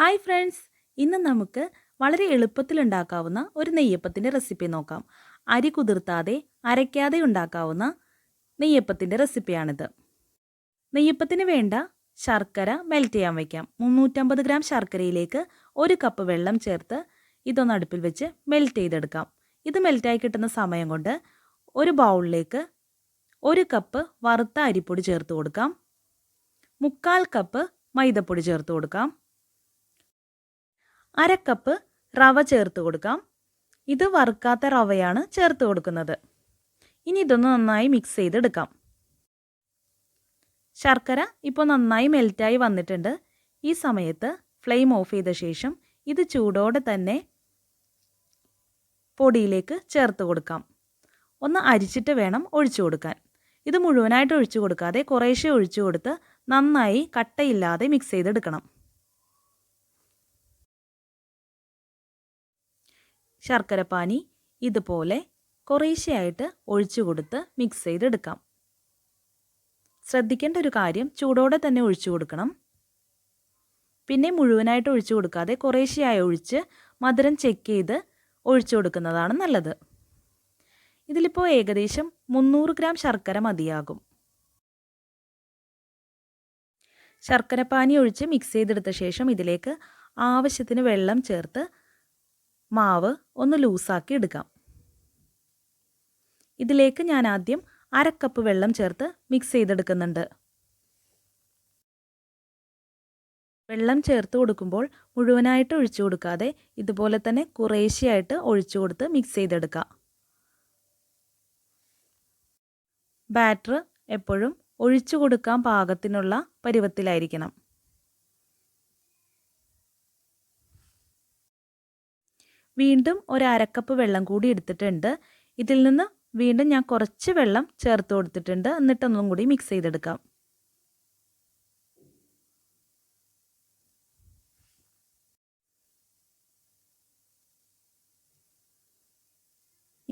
Hi friends. ഇന്ന് നമുക്ക് വളരെ എളുപ്പത്തിൽ ഉണ്ടാക്കാവുന്ന ഒരു നെയ്യപ്പത്തിന്റെ റെസിപ്പി നോക്കാം. അരി കുതിർത്താതെ അരയ്ക്കാതെ ഉണ്ടാക്കാവുന്ന നെയ്യപ്പത്തിന്റെ റെസിപ്പിയാണിത്. നെയ്യപ്പത്തിന് വേണ്ട ശർക്കര മെൽറ്റ് ചെയ്യാൻ വയ്ക്കാം. മുന്നൂറ്റമ്പത് ഗ്രാം ശർക്കരയിലേക്ക് ഒരു കപ്പ് വെള്ളം ചേർത്ത് ഇതൊന്ന് അടുപ്പിൽ വെച്ച് മെൽറ്റ് ചെയ്തെടുക്കാം. ഇത് മെൽറ്റായി കിട്ടുന്ന സമയം കൊണ്ട് ഒരു ബൗളിലേക്ക് ഒരു കപ്പ് വറുത്ത അരിപ്പൊടി ചേർത്ത് കൊടുക്കാം. മുക്കാൽ കപ്പ് മൈദപ്പൊടി ചേർത്ത് കൊടുക്കാം. അര കപ്പ് റവ ചേർത്ത് കൊടുക്കാം. ഇത് വറുക്കാത്ത റവയാണ് ചേർത്ത് കൊടുക്കുന്നത്. ഇനി ഇതൊന്ന് നന്നായി മിക്സ് ചെയ്തെടുക്കാം. ശർക്കര ഇപ്പോൾ നന്നായി മെൽറ്റായി വന്നിട്ടുണ്ട്. ഈ സമയത്ത് ഫ്ലെയിം ഓഫ് ചെയ്ത ശേഷം ഇത് ചൂടോടെ തന്നെ പൊടിയിലേക്ക് ചേർത്ത് കൊടുക്കാം. ഒന്ന് അരിച്ചിട്ട് വേണം ഒഴിച്ചു കൊടുക്കാൻ. ഇത് മുഴുവനായിട്ട് ഒഴിച്ചു കൊടുക്കാതെ കുറേശ്ശെ ഒഴിച്ചു കൊടുത്ത് നന്നായി കട്ടയില്ലാതെ മിക്സ് ചെയ്തെടുക്കണം. ശർക്കരപ്പാനി ഇതുപോലെ കുറേശ്ശെയായിട്ട് ഒഴിച്ചു കൊടുത്ത് മിക്സ് ചെയ്തെടുക്കാം. ശ്രദ്ധിക്കേണ്ട ഒരു കാര്യം ചൂടോടെ തന്നെ ഒഴിച്ചു കൊടുക്കണം. പിന്നെ മുഴുവനായിട്ട് ഒഴിച്ചു കൊടുക്കാതെ കുറേശ്ശെയായി ഒഴിച്ച് മധുരം ചെക്ക് ചെയ്ത് ഒഴിച്ചു കൊടുക്കുന്നതാണ് നല്ലത്. ഇതിലിപ്പോൾ ഏകദേശം മുന്നൂറ് ഗ്രാം ശർക്കര മതിയാകും. ശർക്കരപ്പാനി ഒഴിച്ച് മിക്സ് ചെയ്തെടുത്ത ശേഷം ഇതിലേക്ക് ആവശ്യത്തിന് വെള്ളം ചേർത്ത് മാവ് ഒന്ന് ലൂസാക്കി എടുക്കാം. ഇതിലേക്ക് ഞാൻ ആദ്യം അര കപ്പ് വെള്ളം ചേർത്ത് മിക്സ് ചെയ്തെടുക്കുന്നുണ്ട്. വെള്ളം ചേർത്ത് കൊടുക്കുമ്പോൾ മുഴുവനായിട്ട് ഒഴിച്ചു കൊടുക്കാതെ ഇതുപോലെ തന്നെ കുറേശ്ശെയായിട്ട് ഒഴിച്ചു കൊടുത്ത് മിക്സ് ചെയ്തെടുക്കാം. ബാറ്റർ എപ്പോഴും ഒഴിച്ചു കൊടുക്കാൻ പാകത്തിനുള്ള പരുവത്തിലായിരിക്കണം. വീണ്ടും ഒരു അരക്കപ്പ് വെള്ളം കൂടി എടുത്തിട്ടുണ്ട്. ഇതിൽ നിന്ന് വീണ്ടും ഞാൻ കുറച്ച് വെള്ളം ചേർത്ത് കൊടുത്തിട്ടുണ്ട്. എന്നിട്ടൊന്നും കൂടി മിക്സ് ചെയ്തെടുക്കാം.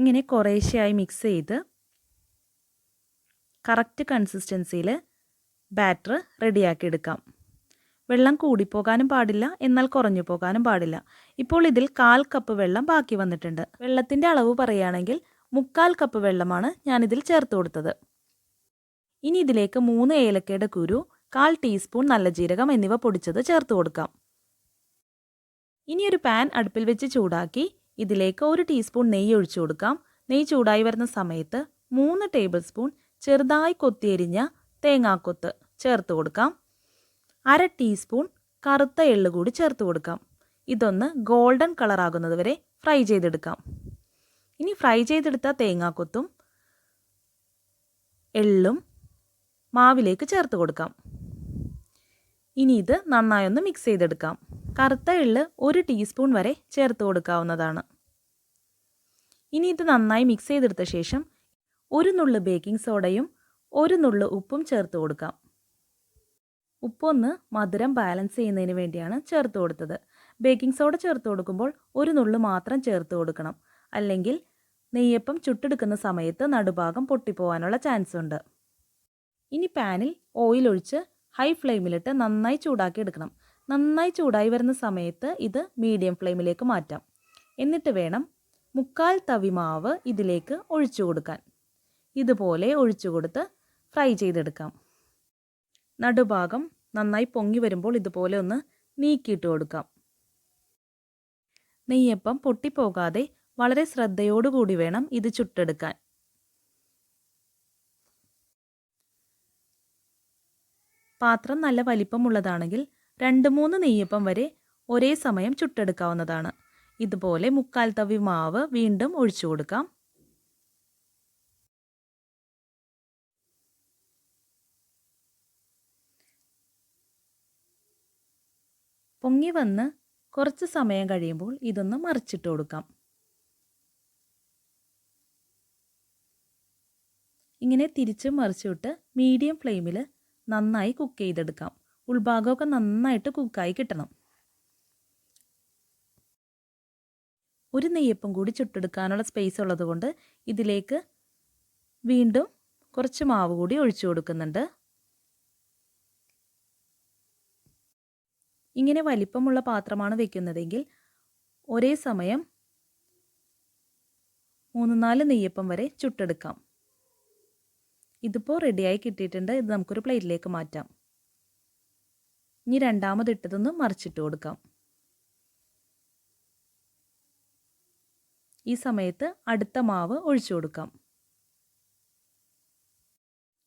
ഇങ്ങനെ കുറേശ്ശെയായി മിക്സ് ചെയ്ത് കറക്റ്റ് കൺസിസ്റ്റൻസിയിൽ ബാറ്റർ റെഡിയാക്കി എടുക്കാം. വെള്ളം കൂടിപ്പോകാനും പാടില്ല എന്നാൽ കുറഞ്ഞു പോകാനും പാടില്ല. ഇപ്പോൾ ഇതിൽ കാൽ കപ്പ് വെള്ളം ബാക്കി വന്നിട്ടുണ്ട്. വെള്ളത്തിന്റെ അളവ് പറയുകയാണെങ്കിൽ മുക്കാൽ കപ്പ് വെള്ളമാണ് ഞാനിതിൽ ചേർത്ത് കൊടുത്തത്. ഇനി ഇതിലേക്ക് മൂന്ന് ഏലക്കയുടെ കുരു കാൽ ടീസ്പൂൺ നല്ല ജീരകം എന്നിവ പൊടിച്ചത് ചേർത്ത് കൊടുക്കാം. ഇനി ഒരു പാൻ അടുപ്പിൽ വെച്ച് ചൂടാക്കി ഇതിലേക്ക് ഒരു ടീസ്പൂൺ നെയ്യ് ഒഴിച്ചു കൊടുക്കാം. നെയ്യ് ചൂടായി വരുന്ന സമയത്ത് മൂന്ന് ടേബിൾ സ്പൂൺ ചെറുതായി കൊത്തിയരിഞ്ഞ തേങ്ങാക്കൊത്ത് ചേർത്ത് കൊടുക്കാം. അര ടീസ്പൂൺ കറുത്ത എള്ള് കൂടി ചേർത്ത് കൊടുക്കാം. ഇതൊന്ന് ഗോൾഡൻ കളർ ആകുന്നത് വരെ ഫ്രൈ ചെയ്തെടുക്കാം. ഇനി ഫ്രൈ ചെയ്തെടുത്ത തേങ്ങാക്കൊത്തും എള്ളും മാവിലേക്ക് ചേർത്ത് കൊടുക്കാം. ഇനി ഇത് നന്നായി ഒന്ന് മിക്സ് ചെയ്തെടുക്കാം. കറുത്ത എള്ള് ഒരു ടീസ്പൂൺ വരെ ചേർത്ത് കൊടുക്കാവുന്നതാണ്. ഇനി ഇത് നന്നായി മിക്സ് ചെയ്തെടുത്ത ശേഷം ഒരു നുള്ളു ബേക്കിംഗ് സോഡയും ഒരു നുള്ളു ഉപ്പും ചേർത്ത് കൊടുക്കാം. ഉപ്പൊന്ന് മധുരം ബാലൻസ് ചെയ്യുന്നതിന് വേണ്ടിയാണ് ചേർത്ത് കൊടുത്തത്. ബേക്കിംഗ് സോഡ ചേർത്ത് കൊടുക്കുമ്പോൾ ഒരു നുള്ളു മാത്രം ചേർത്ത് കൊടുക്കണം. അല്ലെങ്കിൽ നെയ്യപ്പം ചുട്ടെടുക്കുന്ന സമയത്ത് നടുഭാഗം പൊട്ടിപ്പോവാനുള്ള ചാൻസ് ഉണ്ട്. ഇനി പാനിൽ ഓയിൽ ഒഴിച്ച് ഹൈ ഫ്ലെയിമിലിട്ട് നന്നായി ചൂടാക്കി എടുക്കണം. നന്നായി ചൂടായി വരുന്ന സമയത്ത് ഇത് മീഡിയം ഫ്ലെയിമിലേക്ക് മാറ്റാം. എന്നിട്ട് വേണം മുക്കാൽ തവി മാവ് ഇതിലേക്ക് ഒഴിച്ചു കൊടുക്കാൻ. ഇതുപോലെ ഒഴിച്ചു കൊടുത്ത് ഫ്രൈ ചെയ്തെടുക്കാം. നടുഭാഗം നന്നായി പൊങ്ങി വരുമ്പോൾ ഇതുപോലെ ഒന്ന് നീക്കിയിട്ട് കൊടുക്കാം. നെയ്യപ്പം പൊട്ടിപ്പോകാതെ വളരെ ശ്രദ്ധയോടുകൂടി വേണം ഇത് ചുട്ടെടുക്കാൻ. പാത്രം നല്ല വലിപ്പമുള്ളതാണെങ്കിൽ രണ്ട് മൂന്ന് നെയ്യപ്പം വരെ ഒരേ സമയം ചുട്ടെടുക്കാവുന്നതാണ്. ഇതുപോലെ മുക്കാൽ തവി മാവ് വീണ്ടും ഒഴിച്ചു കൊടുക്കാം. പൊങ്ങി വന്ന് കുറച്ച് സമയം കഴിയുമ്പോൾ ഇതൊന്ന് മറിച്ചിട്ട് കൊടുക്കാം. ഇങ്ങനെ തിരിച്ച് മറിച്ചിട്ട് മീഡിയം ഫ്ലെയിമിൽ നന്നായി കുക്ക് ചെയ്തെടുക്കാം. ഉൾഭാഗമൊക്കെ നന്നായിട്ട് കുക്കായി കിട്ടണം. ഒരു നെയ്യപ്പം കൂടി ചുട്ടെടുക്കാനുള്ള സ്പേസ് ഉള്ളതുകൊണ്ട് ഇതിലേക്ക് വീണ്ടും കുറച്ച് മാവ് കൂടി ഒഴിച്ചു കൊടുക്കുന്നുണ്ട്. ഇങ്ങനെ വലിപ്പമുള്ള പാത്രമാണ് വെക്കുന്നതെങ്കിൽ ഒരേ സമയം മൂന്ന് നാല് നെയ്യപ്പം വരെ ചുട്ടെടുക്കാം. ഇതിപ്പോൾ റെഡിയായി കിട്ടിയിട്ടുണ്ട്. ഇത് നമുക്കൊരു പ്ലേറ്റിലേക്ക് മാറ്റാം. ഇനി രണ്ടാമത് ഇട്ടതൊന്ന് മറിച്ചിട്ട് കൊടുക്കാം. ഈ സമയത്ത് അടുത്ത മാവ് ഒഴിച്ചു കൊടുക്കാം.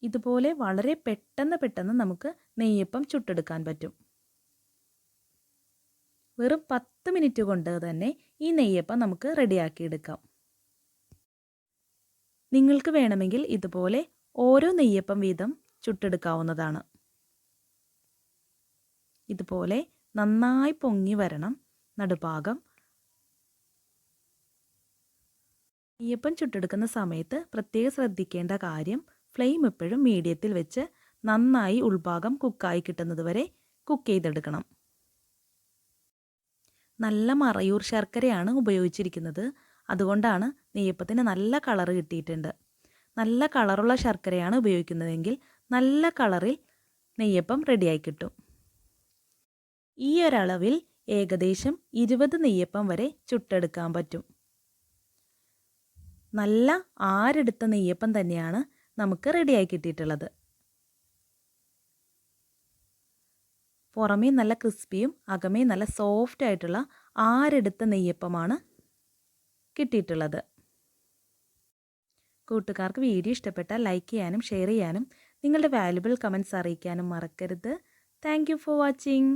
ഇതുപോലെ വളരെ പെട്ടെന്ന് പെട്ടെന്ന് നമുക്ക് നെയ്യപ്പം ചുട്ടെടുക്കാൻ പറ്റും. വെറും പത്ത് മിനിറ്റ് കൊണ്ട് തന്നെ ഈ നെയ്യപ്പം നമുക്ക് റെഡിയാക്കിയെടുക്കാം. നിങ്ങൾക്ക് വേണമെങ്കിൽ ഇതുപോലെ ഓരോ നെയ്യപ്പം വീതം ചുട്ടെടുക്കാവുന്നതാണ്. ഇതുപോലെ നന്നായി പൊങ്ങി വരണം നടുഭാഗം. നെയ്യപ്പം ചുട്ടെടുക്കുന്ന സമയത്ത് പ്രത്യേകം ശ്രദ്ധിക്കേണ്ട കാര്യം ഫ്ലെയിം എപ്പോഴും മീഡിയത്തിൽ വെച്ച് നന്നായി ഉൾഭാഗം കുക്കായി കിട്ടുന്നത് വരെ കുക്ക് ചെയ്തെടുക്കണം. നല്ല മറയൂർ ശർക്കരയാണ് ഉപയോഗിച്ചിരിക്കുന്നത്. അതുകൊണ്ടാണ് നെയ്യപ്പത്തിന് നല്ല കളർ കിട്ടിയിട്ടുണ്ട്. നല്ല കളറുള്ള ശർക്കരയാണ് ഉപയോഗിക്കുന്നതെങ്കിൽ നല്ല കളറിൽ നെയ്യപ്പം റെഡിയായി കിട്ടും. ഈ ഒരളവിൽ ഏകദേശം ഇരുപത് നെയ്യപ്പം വരെ ചുട്ടെടുക്കാൻ പറ്റും. നല്ല ആരെടുത്ത നെയ്യപ്പം തന്നെയാണ് നമുക്ക് റെഡിയായി കിട്ടിയിട്ടുള്ളത്. പുറമേ നല്ല ക്രിസ്പിയും അകമേ നല്ല സോഫ്റ്റ് ആയിട്ടുള്ള ആരെടുത്ത നെയ്യപ്പമാണ് കിട്ടിയിട്ടുള്ളത്. കൂട്ടുകാർക്ക് വീഡിയോ ഇഷ്ടപ്പെട്ടാൽ ലൈക്ക് ചെയ്യാനും ഷെയർ ചെയ്യാനും നിങ്ങളുടെ വാല്യുബിൾ കമന്റ്സ് അറിയിക്കാനും മറക്കരുത്. Thank for watching.